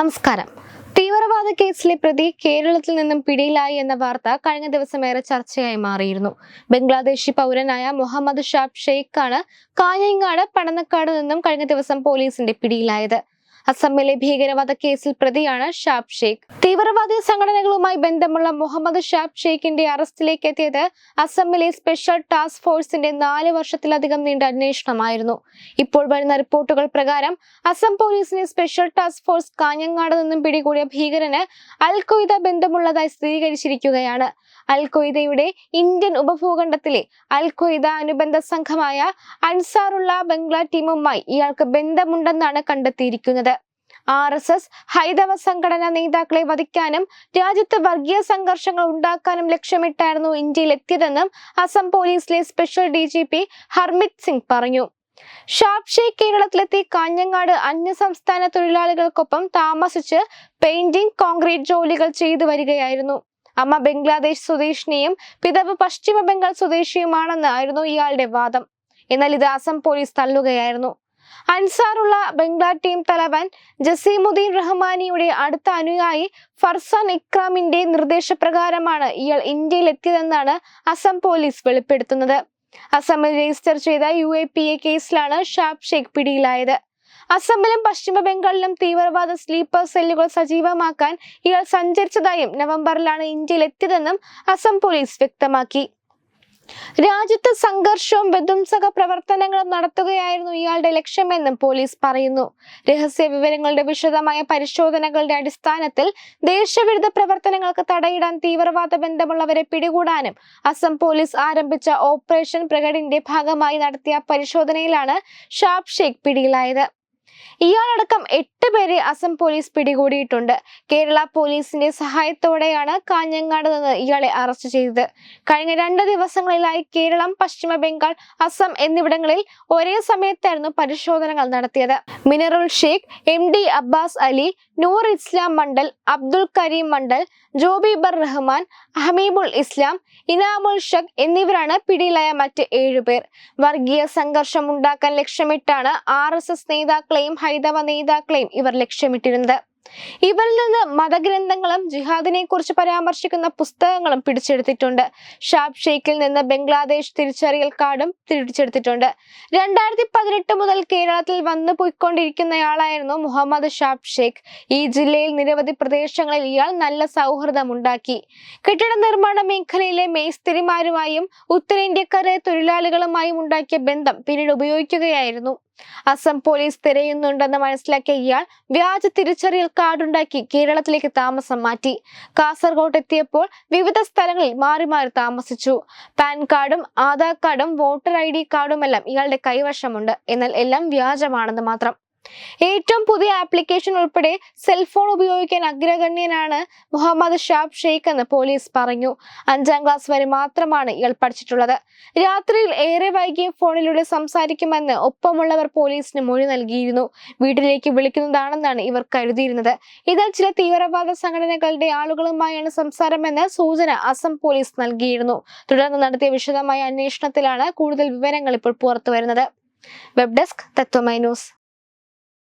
നമസ്കാരം. തീവ്രവാദ കേസിലെ പ്രതി കേരളത്തിൽ നിന്നും പിടിയിലായി എന്ന വാർത്ത കഴിഞ്ഞ ദിവസം ഏറെ ചർച്ചയായി മാറിയിരുന്നു. ബംഗ്ലാദേശി പൗരനായ മുഹമ്മദ് ഷാബ് ഷെയ്ഖാണ് കാഞ്ഞങ്ങാട് പടന്നക്കാട് നിന്നും കഴിഞ്ഞ ദിവസം പോലീസിന്റെ പിടിയിലായത്. അസമിലെ ഭീകരവാദ കേസിൽ പ്രതിയാണ് ഷാബ് ഷെയ്ഖ്. തീവ്രവാദി സംഘടനകളുമായി ബന്ധമുള്ള മുഹമ്മദ് ഷാബ് ഷെയ്ഖിന്റെ അറസ്റ്റിലേക്ക് എത്തിയത് അസമിലെ സ്പെഷ്യൽ ടാസ്ക് ഫോഴ്സിന്റെ നാല് വർഷത്തിലധികം നീണ്ട അന്വേഷണമായിരുന്നു. ഇപ്പോൾ വരുന്ന റിപ്പോർട്ടുകൾ പ്രകാരം അസം പോലീസിനെ സ്പെഷ്യൽ ടാസ്ക് ഫോഴ്സ് കാഞ്ഞങ്ങാട് നിന്നും പിടികൂടിയ ഭീകരന് അൽ ഖ്വയ്ദ ബന്ധമുള്ളതായി സ്ഥിരീകരിച്ചിരിക്കുകയാണ്. അൽ ഖ്വയ്ദയുടെ ഇന്ത്യൻ ഉപഭൂഖണ്ഡത്തിലെ അൽ ഖ്വയ്ദ അനുബന്ധ സംഘമായ അൻസാറുള്ള ബംഗ്ലാ ടീമുമായി ഇയാൾക്ക് ബന്ധമുണ്ടെന്നാണ് കണ്ടെത്തിയിരിക്കുന്നത്. ആർ എസ് എസ് ഹൈന്ദവ സംഘടനാ നേതാക്കളെ വധിക്കാനും രാജ്യത്ത് വർഗീയ സംഘർഷങ്ങൾ ഉണ്ടാക്കാനും ലക്ഷ്യമിട്ടായിരുന്നു ഇന്ത്യയിൽ എത്തിയതെന്നും അസം പോലീസിലെ special D G P Harmeet Singh പറഞ്ഞു. ഷാപ്ഷെ കേരളത്തിലെത്തി കാഞ്ഞങ്ങാട് അന്യ സംസ്ഥാന തൊഴിലാളികൾക്കൊപ്പം താമസിച്ച് പെയിന്റിംഗ് കോൺക്രീറ്റ് ജോലികൾ ചെയ്തു വരികയായിരുന്നു. അമ്മ ബംഗ്ലാദേശ് സ്വദേശിനിയും പിതാവ് പശ്ചിമ ബംഗാൾ സ്വദേശിയുമാണെന്നായിരുന്നു ഇയാളുടെ വാദം. എന്നാൽ ഇത് അസം പോലീസ് തള്ളുകയായിരുന്നു. അൻസാറുള്ള ബംഗ്ലാ ടീം തലവൻ ജസീമുദ്ദീൻ റഹ്മാനിയുടെ അടുത്ത അനുയായി ഫർസാൻ ഇക്രാമിന്റെ നിർദ്ദേശപ്രകാരമാണ് ഇയാൾ ഇന്ത്യയിൽ എത്തിയതെന്നാണ് അസം പോലീസ് വെളിപ്പെടുത്തുന്നത്. അസമിൽ രജിസ്റ്റർ ചെയ്ത യു എ പി എ കേസിലാണ് ഷാബ് ഷേഖ് പിടിയിലായത്. അസമിലും പശ്ചിമ ബംഗാളിലും തീവ്രവാദ സ്ലീപ്പർ സെല്ലുകൾ സജീവമാക്കാൻ ഇയാൾ സഞ്ചരിച്ചതായും നവംബറിലാണ് ഇന്ത്യയിൽ എത്തിയതെന്നും അസം പോലീസ് വ്യക്തമാക്കി. രാജ്യത്ത് സംഘർഷവും വിധ്വംസക പ്രവർത്തനങ്ങളും നടത്തുകയായിരുന്നു ഇയാളുടെ ലക്ഷ്യമെന്നും പോലീസ് പറയുന്നു. രഹസ്യ വിവരങ്ങളുടെ വിശദമായ പരിശോധനകളുടെ അടിസ്ഥാനത്തിൽ ദേശവിരുദ്ധ പ്രവർത്തനങ്ങൾക്ക് തടയിടാൻ തീവ്രവാദ ബന്ധമുള്ളവരെ പിടികൂടാനും അസം പോലീസ് ആരംഭിച്ച ഓപ്പറേഷൻ പ്രകടിന്റെ ഭാഗമായി നടത്തിയ പരിശോധനയിലാണ് ഷാബ് ഷെയ്ഖ് പിടിയിലായത്. ഇയാളടക്കം എട്ട് പേരെ അസം പോലീസ് പിടികൂടിയിട്ടുണ്ട്. കേരള പോലീസിന്റെ സഹായത്തോടെയാണ് കാഞ്ഞങ്ങാട് നിന്ന് ഇയാളെ അറസ്റ്റ് ചെയ്തത്. കഴിഞ്ഞ രണ്ട് ദിവസങ്ങളിലായി കേരളം പശ്ചിമ ബംഗാൾ അസം എന്നിവിടങ്ങളിൽ ഒരേ സമയത്തായിരുന്നു പരിശോധനകൾ നടത്തിയത്. മിനറൽ ഷേഖ് എം ഡി അബ്ബാസ് അലി നൂർ ഇസ്ലാം മണ്ഡൽ അബ്ദുൽ കരീം മണ്ഡൽ ജോബിബർ റഹ്മാൻ ഹമീബുൾ ഇസ്ലാം ഇനാമുൽ ഷഖ് എന്നിവരാണ് പിടിയിലായ മറ്റ് ഏഴുപേർ വർഗീയ സംഘർഷം ഉണ്ടാക്കാൻ ലക്ഷ്യമിട്ടാണ് ആർ എസ് എസ് നേതാക്കളെയും ഹൈന്ദവ നേതാക്കളെയും ഇവർ ലക്ഷ്യമിട്ടിരുന്നത്. ഇവരിൽ നിന്ന് മതഗ്രന്ഥങ്ങളും ജിഹാദിനെ കുറിച്ച് പരാമർശിക്കുന്ന പുസ്തകങ്ങളും പിടിച്ചെടുത്തിട്ടുണ്ട്. ഷാബ് ഷെയ്ഖിൽ നിന്ന് ബംഗ്ലാദേശ് തിരിച്ചറിയൽ കാർഡും പിടിച്ചെടുത്തിട്ടുണ്ട്. രണ്ടായിരത്തി പതിനെട്ട് മുതൽ കേരളത്തിൽ വന്നു പോയിക്കൊണ്ടിരിക്കുന്നയാളായിരുന്നു മുഹമ്മദ് ഷാബ് ഷെയ്ഖ്. ഈ ജില്ലയിൽ നിരവധി പ്രദേശങ്ങളിൽ ഇയാൾ നല്ല സൗഹൃദമുണ്ടാക്കി. കെട്ടിട നിർമ്മാണ മേഖലയിലെ മേസ്തിരിമാരുമായും ഉത്തരേന്ത്യക്കാരെ തൊഴിലാളികളുമായും ഉണ്ടാക്കിയ ബന്ധം പിന്നീട് ഉപയോഗിക്കുകയായിരുന്നു. അസം പോലീസ് തിരയുന്നുണ്ടെന്ന് മനസ്സിലാക്കിയ ഇയാൾ വ്യാജ തിരിച്ചറിയൽ കാർഡുണ്ടാക്കി കേരളത്തിലേക്ക് താമസം മാറ്റി. കാസർഗോഡ് എത്തിയപ്പോൾ വിവിധ സ്ഥലങ്ങളിൽ മാറി മാറി താമസിച്ചു. പാൻ കാർഡും ആധാർ കാർഡും വോട്ടർ ഐ ഡി കാർഡുമെല്ലാം ഇയാളുടെ കൈവശമുണ്ട്. എന്നാൽ എല്ലാം വ്യാജമാണെന്ന് മാത്രം. ഏറ്റവും പുതിയ ആപ്ലിക്കേഷൻ ഉൾപ്പെടെ സെൽഫോൺ ഉപയോഗിക്കാൻ അഗ്രഗണ്യനാണ് മുഹമ്മദ് ഷാബ് ഷെയ്ഖ് എന്ന് പോലീസ് പറഞ്ഞു. അഞ്ചാം ക്ലാസ് വരെ മാത്രമാണ് ഇയാൾ പഠിച്ചിട്ടുള്ളത്. രാത്രിയിൽ ഏറെ വൈകിയും ഫോണിലൂടെ സംസാരിക്കുമെന്ന് ഒപ്പമുള്ളവർ പോലീസിന് മൊഴി നൽകിയിരുന്നു. വീട്ടിലേക്ക് വിളിക്കുന്നതാണെന്നാണ് ഇവർ കരുതിയിരുന്നത്. ഇതിൽ ചില തീവ്രവാദ സംഘടനകളുടെ ആളുകളുമായാണ് സംസാരമെന്ന് സൂചന അസം പോലീസ് നൽകിയിരുന്നു. തുടർന്ന് നടത്തിയ വിശദമായ അന്വേഷണത്തിലാണ് കൂടുതൽ വിവരങ്ങൾ ഇപ്പോൾ പുറത്തുവരുന്നത്. Web desk Tatwamayi news